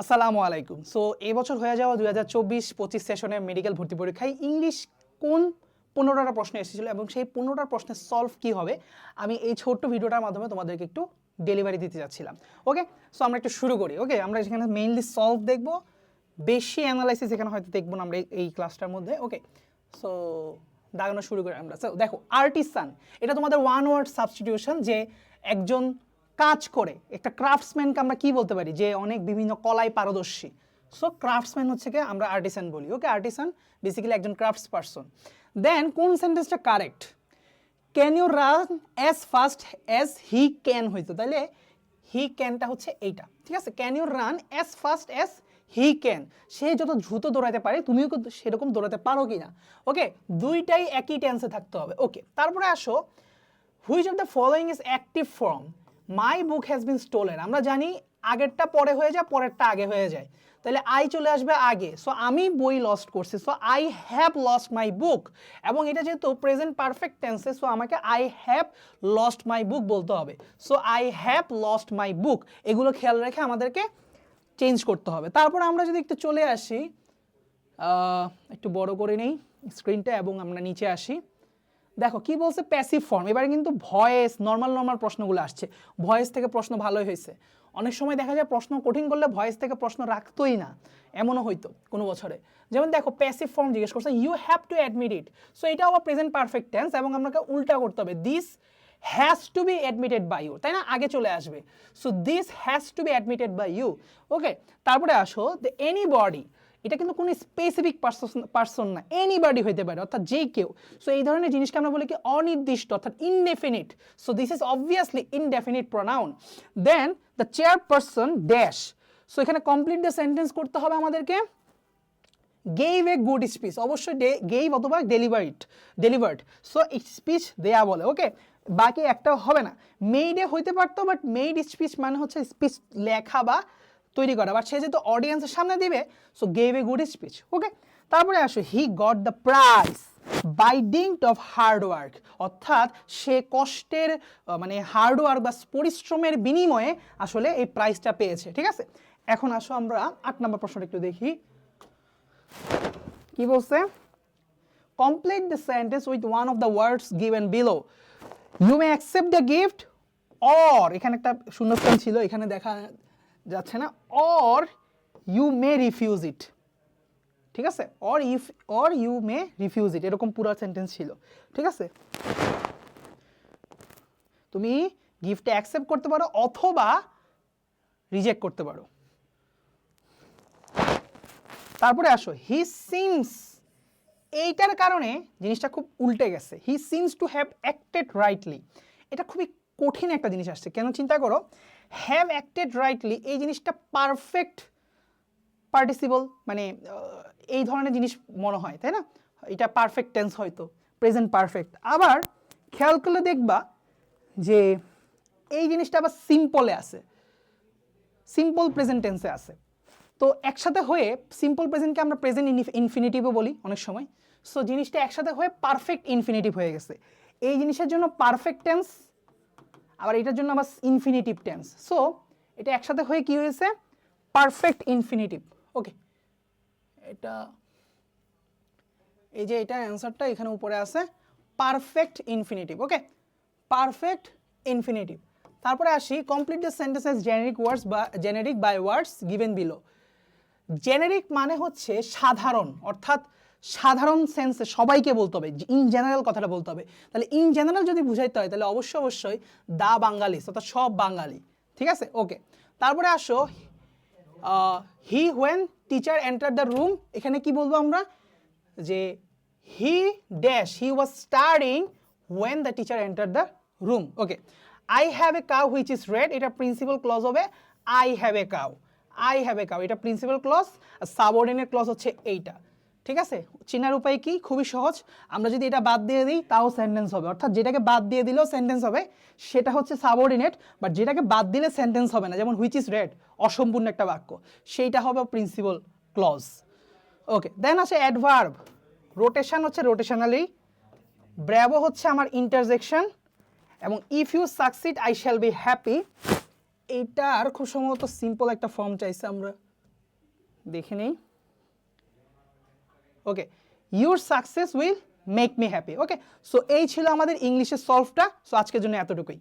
আসসালামু আলাইকুম। সো এই বছর হয়ে যাওয়া দুই হাজার চব্বিশ পঁচিশ সেশনের মেডিকেল ভর্তি পরীক্ষায় ইংলিশ কোন পনেরোটা প্রশ্ন এসেছিল এবং সেই পনেরোটা প্রশ্নের সলভ কী হবে, আমি এই ছোট্ট ভিডিওটার মাধ্যমে তোমাদেরকে একটু ডেলিভারি দিতে যাচ্ছিলাম। ওকে সো আমরা একটু শুরু করি। ওকে আমরা সেখানে মেইনলি সলভ দেখব, বেশি অ্যানালাইসিস এখানে হয়তো দেখব না আমরা এই- ক্লাসটার মধ্যে। ওকে সো দাগানো শুরু করি আমরা। দেখো আর্টিসান এটা তোমাদের ওয়ান ওয়ার্ড সাবস্টিটিউশন যে একজন কাজ করে। একটা ক্রাফটসম্যানকে আমরা কি বলতে পারি? যে অনেক বিভিন্ন কলায় পারদর্শী। সো ক্রাফটসম্যান হচ্ছে কি আমরা আর্টিসান বলি। ওকে আর্টিসান বেসিক্যালি একজন ক্রাফটস পারসন দেন কোন সেন্টেন্সটা correct can you run as fast as he can হইতো? তাহলে হি ক্যানটা হচ্ছে এইটা। ঠিক আছে? Can you run as fast as he can সে যত দ্রুত দৌড়াতে পারে, তুমিও সেরকম দৌড়াতে পারো কি না ওকে দুইটাই একই টেন্সে থাকতে হবে। ওকে তারপরে আসো। Which of the following is active form my book has been stolen আমরা জানি আগেরটা পরে হয়ে যায়, পরেরটা আগে হয়ে যায়। তাহলে আই চলে আসবে আগে। সো আমি বই লস্ট করছি। So I have lost my book এবং এটা যেহেতু প্রেজেন্ট পারফেক্ট টেন্সে সো আমাকে I have lost my book বলতে হবে। So I have lost my book এগুলো খেয়াল রেখে আমাদেরকে চেঞ্জ করতে হবে। তারপর আমরা যদি একটু চলে আসি একটু বড় করে নেই স্ক্রিনটা এবং আমরা নিচে আসি। দেখো, কি বলছে? প্যাসিভ ফর্ম এবারে কিন্তু ভয়েস নর্মাল নর্মাল প্রশ্নগুলো আসছে। ভয়েস থেকে প্রশ্ন ভালোই হয়েছে। অনেক সময় দেখা যায় প্রশ্ন কঠিন করলে ভয়েস থেকে প্রশ্ন রাখতোই না। এমনও হইতো কোনো বছরে। যেমন দেখো প্যাসিভ ফর্ম জিজ্ঞেস করছে you have to admit it so এটা আবার প্রেজেন্ট পারফেক্ট টেন্স এবং আমাকে উল্টা করতে হবে। This has to be admitted by you তাই না? আগে চলে আসবে। So this has to be admitted by you okay তারপরে আসো দ্য এনি বডি এটা কিন্তু কোনো স্পেসিফিক পার্সন পার্সন না এনিবাডি হইতে পারে, অর্থাৎ যে কেউ। সো এই ধরনের জিনিসকে আমরা বলি কি অনির্দিষ্ট, অর্থাৎ indefinite so this is obviously indefinite pronoun then the chairperson dash so এখানে কমপ্লিট দ্য সেন্টেন্স করতে হবে আমাদেরকে। গেইভ এ গুড স্পিচ অবশ্যই গেইভ অথবা ডেলিভারিড ডেলিভার্ড সো স্পিচ দেয়া বলে ওকে বাকি একটাও হবে না। মেইডে হইতে পারতো বাট মেইড স্পিচ মানে হচ্ছে স্পিচ লেখা বা তৈরি করা বাট সে যেহেতু অডিয়েন্সের সামনে দিবে so gave a good speech okay তারপরে আসো he got the prize by dint of hard work অর্থাৎ সে কষ্টের মানে হার্ড ওয়ার্ক বা পরিশ্রমের বিনিময়ে আসলে এই প্রাইজটা পেয়েছে, ঠিক আছে? এখন আসো আমরা আট নম্বর প্রশ্নটা একটু দেখি। কি বলছে? Complete the sentence with one of the words given below you may accept the gift or এখানে একটা শূন্যস্থান ছিল, এখানে দেখা যাচ্ছে না or you may refuse it ঠিক আছে? Or if or you may refuse it এরকম পুরো সেন্টেন্স ছিল। ঠিক আছে? তুমি গিফটে অ্যাকসেপ্ট করতে পারো অথবা রিজেক্ট করতে পারো। তারপরে আসো। হি সিমস এইটার কারণে জিনিসটা খুব উল্টে গেছে। He seems to have acted rightly এটা খুবই কঠিন একটা জিনিস আসছে। কেন চিন্তা করো? হ্যাভ অ্যাক্টেড রাইটলি এই জিনিসটা পারফেক্ট পার্টিসিপল মানে এই ধরনের জিনিস মনে হয়, তাই না? এটা পারফেক্ট টেন্স হয়তো প্রেজেন্ট পারফেক্ট আবার খেয়াল করলে দেখবা যে এই জিনিসটা আবার সিম্পলে আছে সিম্পল প্রেজেন্ট টেন্সে আছে। তো একসাথে হয়ে সিম্পল প্রেজেন্টকে আমরা প্রেজেন্ট ইনফিনিটিভও বলি অনেক সময়। সো জিনিসটা একসাথে হয়ে পারফেক্ট ইনফিনিটিভ হয়ে গেছে। এই জিনিসের জন্য পারফেক্ট টেন্স আবার এটার জন্য আবার ইনফিনিটিভ টেন্স সো এটা একসাথে হয়ে কি হয়েছে? পারফেক্ট ইনফিনিটিভ ওকে এটা, এই যে এটা অ্যান্সারটা এখানে উপরে আছে perfect infinitive okay perfect infinitive তারপরে আসি complete the sentences generic words বা generic by words given below generic মানে হচ্ছে সাধারণ, অর্থাৎ সাধারণ সেন্সে সবাইকে বলতে হবে ইন জেনারেল কথাটা বলতে হবে। তাহলে ইন জেনারেল যদি বুঝাইতে হয়, তাহলে অবশ্যই অবশ্যই দা বাঙালি, অর্থাৎ সব বাঙালি। ঠিক আছে? ওকে তারপরে আসো he when teacher enter the room এখানে কি বলব আমরা? যে he dash he was studying when the teacher enter the room okay I have a cow which is red এটা প্রিন্সিপাল ক্লজ হবে I have a cow I have a cow এটা principal clause আর subordinate clause হচ্ছে এইটা। ঠিক আছে? চেনার উপায় কি? খুবই সহজ। আমরা যদি এটা বাদ দিয়ে দিই, তাও সেন্টেন্স হবে। অর্থাৎ যেটাকে বাদ দিয়ে দিলেও সেন্টেন্স হবে, সেটা হচ্ছে সাবঅর্ডিনেট বাট যেটাকে বাদ দিলে সেন্টেন্স হবে না, যেমন হুইচ ইজ রেড অসম্পূর্ণ একটা বাক্য, সেইটা হবে প্রিন্সিপাল ক্লজ ওকে দেন আছে অ্যাডভার্ব রোটেশন হচ্ছে রোটেশনালি ব্র্যাভো হচ্ছে আমার ইন্টারজেকশন এবং if you succeed I shall be happy এইটার খুব সম্ভবত সিম্পল একটা ফর্ম চাইছে আমরা। দেখে নেই। Okay your success will make me happy okay so এই ছিল আমাদের ইংলিশের সলভটা সো আজকের জন্য এতটুকুই।